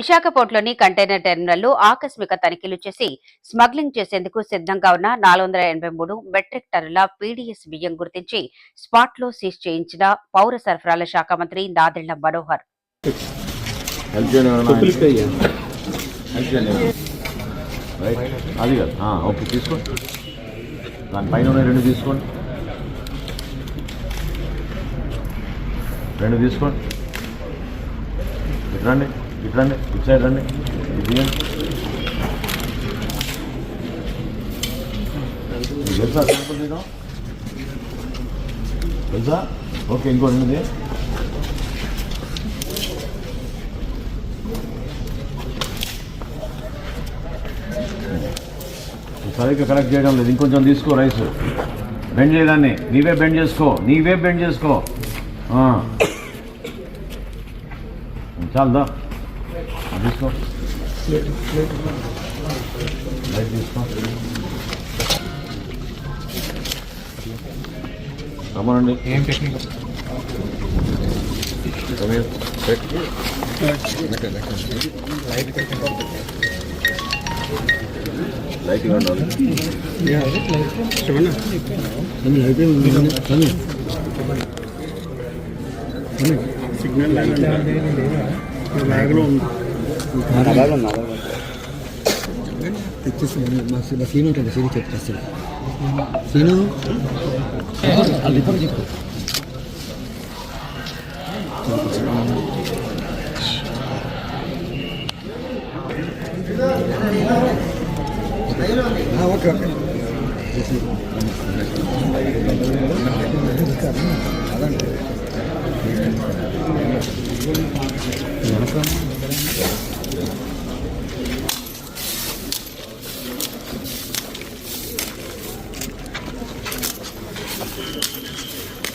Visakha పోర్టులోని container టెర్మినల్లో ఆకస్మిక తనిఖీలు చేసి స్మగ్లింగ్ చేసేందుకు సిద్ధంగా ఉన్న నాలుగు వందల ఎనభై మూడు మెట్రిక్ టన్నుల పీడీఎస్ బియ్యం గుర్తించి స్పాట్లో సీజ్ చేయించిన పౌర సరఫరాల శాఖ మంత్రి నాదెళ్ళ మనోహర్ అది కాదు ఓకే తీసుకోండి దానిపైన రెండు తీసుకోండి రెండు తీసుకోండి రండి ఇట్లండి రండి ఇటు సైడ్ రండి తెలుసా తీయడం? తెలుసా ఓకే ఇంకో రెండు సరిగ్గా కలెక్ట్ చేయడం లేదు ఇంకొంచెం తీసుకో రైస్ బెండ్ చేయడాన్ని నీవే బెండ్ చేసుకో నీవే బెండ్ చేసుకో చాలదా తీసుకో లైట్ తీసుకో రమ్మనండి ఏం technique Nadar o nadar. Esto es un más fino que que. Fino. Al.